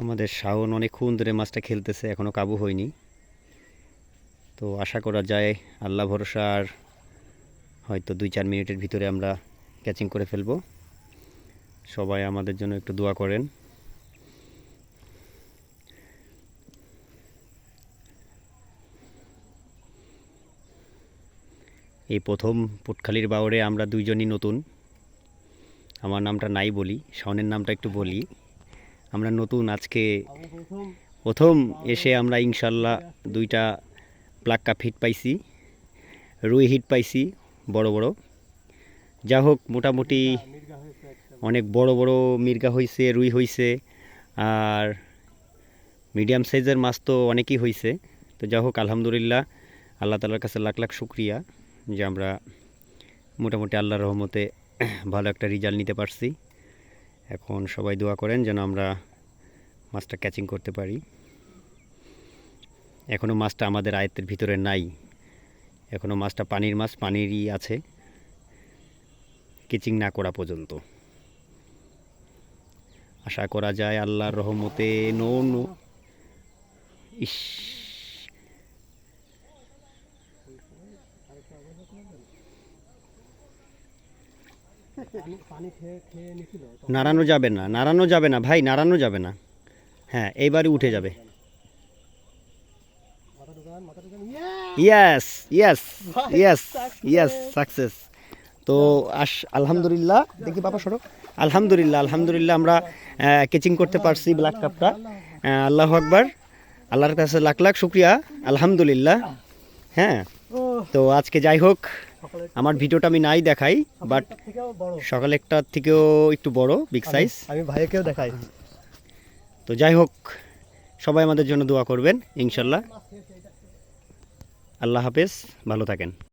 আমাদের শাওন অনেকক্ষণ ধরে মাছটা খেলতেছে এখনও কাবু হয়নি। তো আশা করা যায় আল্লাহ ভরসা আর হয়তো দুই চার মিনিটের ভিতরে আমরা ক্যাচিং করে ফেলব। সবাই আমাদের জন্য একটু দোয়া করেন। এই প্রথম পুটখালির বাউরে আমরা দুইজনই নতুন। আমার নামটা নাই বলি, শাওনের নামটা একটু বলি। আমরা নতুন আজকে প্রথম। এসে আমরা ইনশাল্লাহ দুইটা প্লাক্কা ফিট পাইছি রুই হিট পাইছি বড় বড়। যা হোক মোটামুটি অনেক বড় বড় মির্গা হয়েছে রুই হয়েছে আর মিডিয়াম সাইজের মাছ তো অনেকই হয়েছে তো যা হোক আলহামদুলিল্লাহ আল্লাহ তালার কাছে লাখ লাখ শুক্রিয়া যে আমরা মোটামুটি আল্লাহর রহমতে ভালো একটা রেজাল্ট নিতে পারছি। এখন সবাই দোয়া করেন যেন আমরা মাছটা ক্যাচিং করতে পারি। এখনও মাছটা আমাদের আয়ত্তের ভিতরে নাই। এখনও মাছটা পানির মাছ, পানিরই আছে। কিচিং না করা পর্যন্ত। আশা করা যায় আল্লাহর রহমতে নো নো। ইস। নাড়ানো যাবে না, নাড়ানো যাবে না, ভাই, নাড়ানো যাবে না। হ্যাঁ এইবারে উঠে যাবে। ইয়াস ইয়াস ইয়াস ইয়াস সাকসেস তো আস, আলহামদুলিল্লাহ, দেখি বাবা সরো। আলহামদুলিল্লাহ আলহামদুলিল্লাহ, আমরা কেচিং করতে পারছি ব্ল্যাক কাপটা আল্লাহ আকবার। আল্লাহর কাছে লাখ লাখ শুক্রিয়া। আলহামদুলিল্লাহ। হ্যাঁ তো আজকে যাই হোক আমার ভিডিওটা আমি নাই দেখাই বাট সকাল একটার থেকেও একটু বড় বিগ সাইজ আমি ভাইকেও দেখাই। তো যাই হোক সবাই আমাদের জন্য দোয়া করবেন ইনশাল্লাহ। আল্লাহ হাফেজ ভালো থাকেন।